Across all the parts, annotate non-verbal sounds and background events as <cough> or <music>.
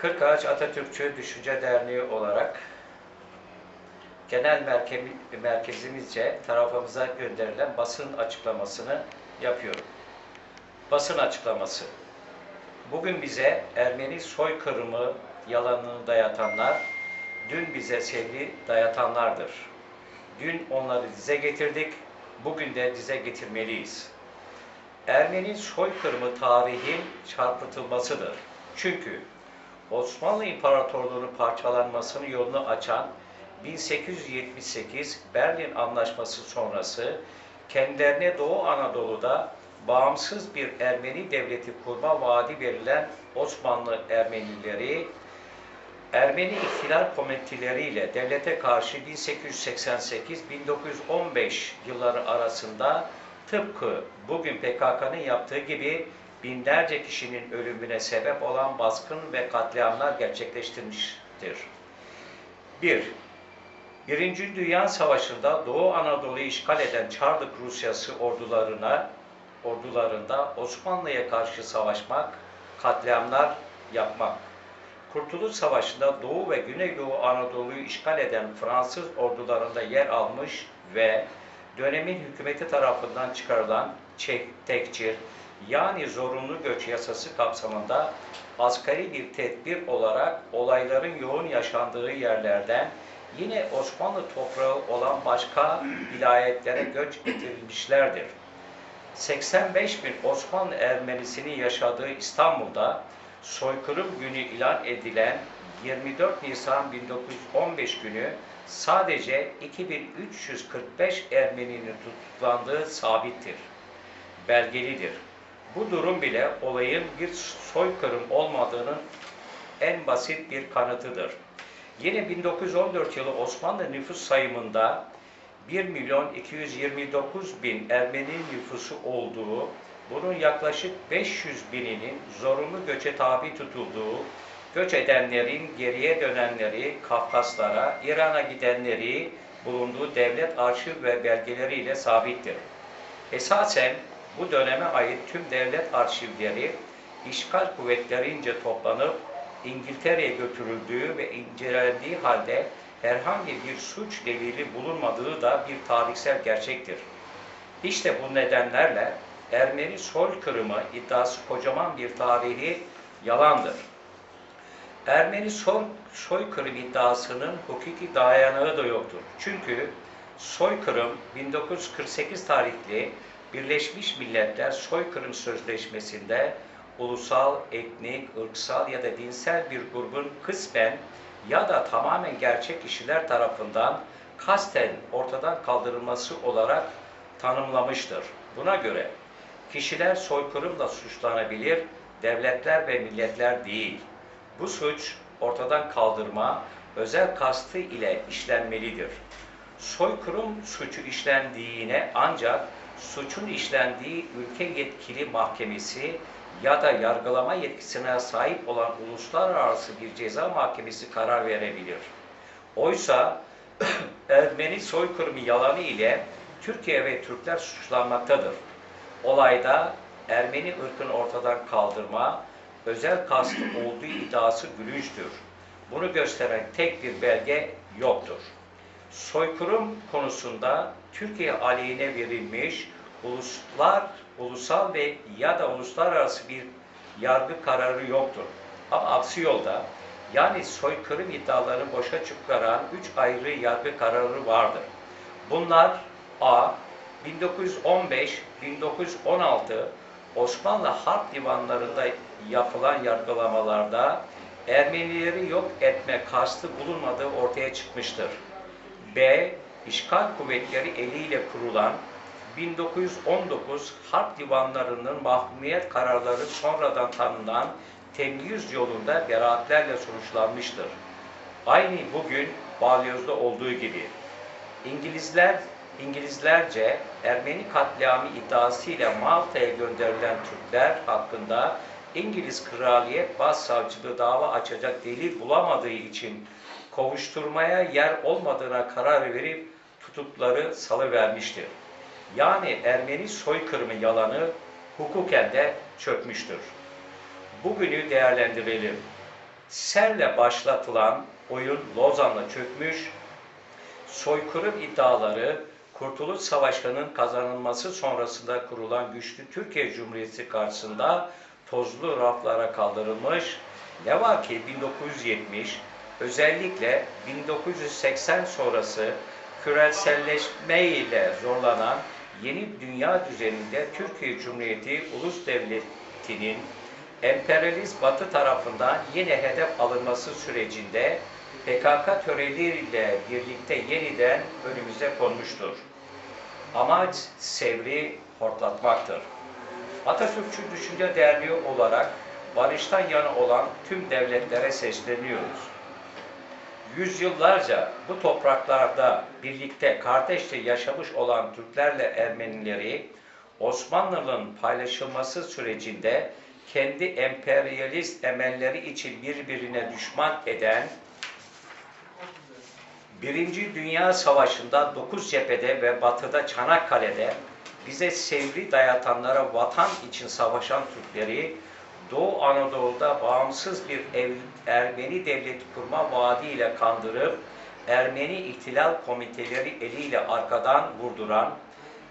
Kırkağaç Atatürkçü Düşünce Derneği olarak genel merke- merkezimizce tarafımıza gönderilen basın açıklamasını yapıyorum. Basın açıklaması. Bugün bize Ermeni soykırımı yalanını dayatanlar, dün bize sevgi dayatanlardır. Dün onları dize getirdik, bugün de dize getirmeliyiz. Ermeni soykırımı tarihin çarpıtılmasıdır. Çünkü Osmanlı İmparatorluğu'nun parçalanmasının yolunu açan 1878 Berlin Anlaşması sonrası kendilerine Doğu Anadolu'da bağımsız bir Ermeni devleti kurma vaadi verilen Osmanlı Ermenileri Ermeni ihtilal komitileriyle devlete karşı 1888-1915 yılları arasında tıpkı bugün PKK'nın yaptığı gibi binlerce kişinin ölümüne sebep olan baskın ve katliamlar gerçekleştirmiştir. 1. Birinci Dünya Savaşı'nda Doğu Anadolu'yu işgal eden Çarlık Rusyası ordularına ordularında Osmanlı'ya karşı savaşmak, katliamlar yapmak. Kurtuluş Savaşı'nda Doğu ve Güneydoğu Anadolu'yu işgal eden Fransız ordularında yer almış ve dönemin hükümeti tarafından çıkarılan tekçir yani zorunlu göç yasası kapsamında asgari bir tedbir olarak olayların yoğun yaşandığı yerlerden yine Osmanlı toprağı olan başka vilayetlere göç getirilmişlerdir. 85 bin Osmanlı Ermenisinin yaşadığı İstanbul'da soykırım günü ilan edilen 24 Nisan 1915 günü sadece 2345 Ermeninin tutuklandığı sabittir, belgelidir. Bu durum bile olayın bir soykırım olmadığının en basit bir kanıtıdır. Yine 1914 yılı Osmanlı nüfus sayımında 1 milyon 229 bin Ermeni nüfusu olduğu, bunun yaklaşık 500 bininin zorunlu göçe tabi tutulduğu, göç edenlerin geriye dönenleri Kafkaslara, İran'a gidenleri bulunduğu devlet arşiv ve belgeleriyle sabittir. Esasen bu döneme ait tüm devlet arşivleri işgal kuvvetlerince toplanıp İngiltere'ye götürüldüğü ve incelendiği halde herhangi bir suç delili bulunmadığı da bir tarihsel gerçektir. İşte bu nedenlerle Ermeni soykırımı iddiası kocaman bir tarihi yalandır. Ermeni soy, soykırım iddiasının hukuki dayanağı da yoktur. Çünkü soykırım 1948 tarihli Birleşmiş Milletler Soykırım Sözleşmesi'nde ulusal, etnik, ırksal ya da dinsel bir grubun kısmen ya da tamamen gerçek kişiler tarafından kasten ortadan kaldırılması olarak tanımlamıştır. Buna göre kişiler soykırımla suçlanabilir, devletler ve milletler değil. Bu suç ortadan kaldırma, özel kastı ile işlenmelidir. Soykırım suçu işlendiğine ancak suçun işlendiği ülke yetkili mahkemesi ya da yargılama yetkisine sahip olan uluslararası bir ceza mahkemesi karar verebilir. Oysa <clears throat> Ermeni soykırımı yalanı ile Türkiye ve Türkler suçlanmaktadır. Olayda Ermeni ırkını ortadan kaldırma, özel kastı olduğu iddiası gülünçtür. Bunu gösteren tek bir belge yoktur. Soykırım konusunda Türkiye aleyhine verilmiş uluslar, ulusal ve ya da uluslararası bir yargı kararı yoktur. Ama aksi yolda yani soykırım iddialarını boşa çıkaran üç ayrı yargı kararı vardır. Bunlar A. 1915-1916 Osmanlı Harp Divanlarında yapılan yargılamalarda Ermenileri yok etme kastı bulunmadığı ortaya çıkmıştır. B. İşgal kuvvetleri eliyle kurulan 1919 Harp Divanlarının mahkumiyet kararları sonradan tanınan temyiz yolunda beraatlerle sonuçlanmıştır. Aynı bugün Balyoz'da olduğu gibi. İngilizler İngilizlerce Ermeni katliamı iddiasıyla Malta'ya gönderilen Türkler hakkında İngiliz Kraliyet Başsavcılığı dava açacak delil bulamadığı için kovuşturmaya yer olmadığına karar verip tutukları salıvermiştir. Yani Ermeni soykırımı yalanı hukuken de çökmüştür. Bugünü değerlendirelim. Serle başlatılan oyun Lozan'la çökmüş, soykırım iddiaları Kurtuluş Savaşı'nın kazanılması sonrasında kurulan güçlü Türkiye Cumhuriyeti karşısında tozlu raflara kaldırılmış. Ne var ki 1970 özellikle 1980 sonrası küreselleşme ile zorlanan yeni dünya düzeninde Türkiye Cumhuriyeti Ulus Devleti'nin emperyalist Batı tarafından yine hedef alınması sürecinde PKK töreleriyle birlikte yeniden önümüze konmuştur. Amaç Sevr'i hortlatmaktır. Atatürkçü Düşünce Derneği olarak barıştan yana olan tüm devletlere sesleniyoruz. Yüzyıllarca bu topraklarda birlikte kardeşçe yaşamış olan Türklerle Ermenileri Osmanlı'nın paylaşılması sürecinde kendi emperyalist emelleri için birbirine düşman eden Birinci Dünya Savaşı'nda 9 cephede ve batıda Çanakkale'de bize sevri dayatanlara vatan için savaşan Türkleri Doğu Anadolu'da bağımsız bir ev, Ermeni devleti kurma vaadiyle kandırıp Ermeni ihtilal komiteleri eliyle arkadan vurduran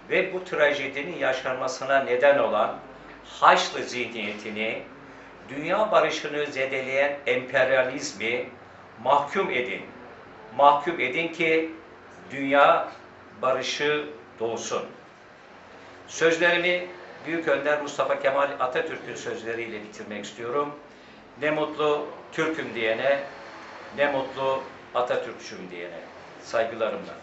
ve bu trajedinin yaşanmasına neden olan Haçlı zihniyetini, dünya barışını zedeleyen emperyalizmi mahkum edin. Mahkum edin ki dünya barışı doğsun. Sözlerimi Büyük Önder Mustafa Kemal Atatürk'ün sözleriyle bitirmek istiyorum. Ne mutlu Türk'üm diyene, ne mutlu Atatürkçüm diyene. Saygılarımla.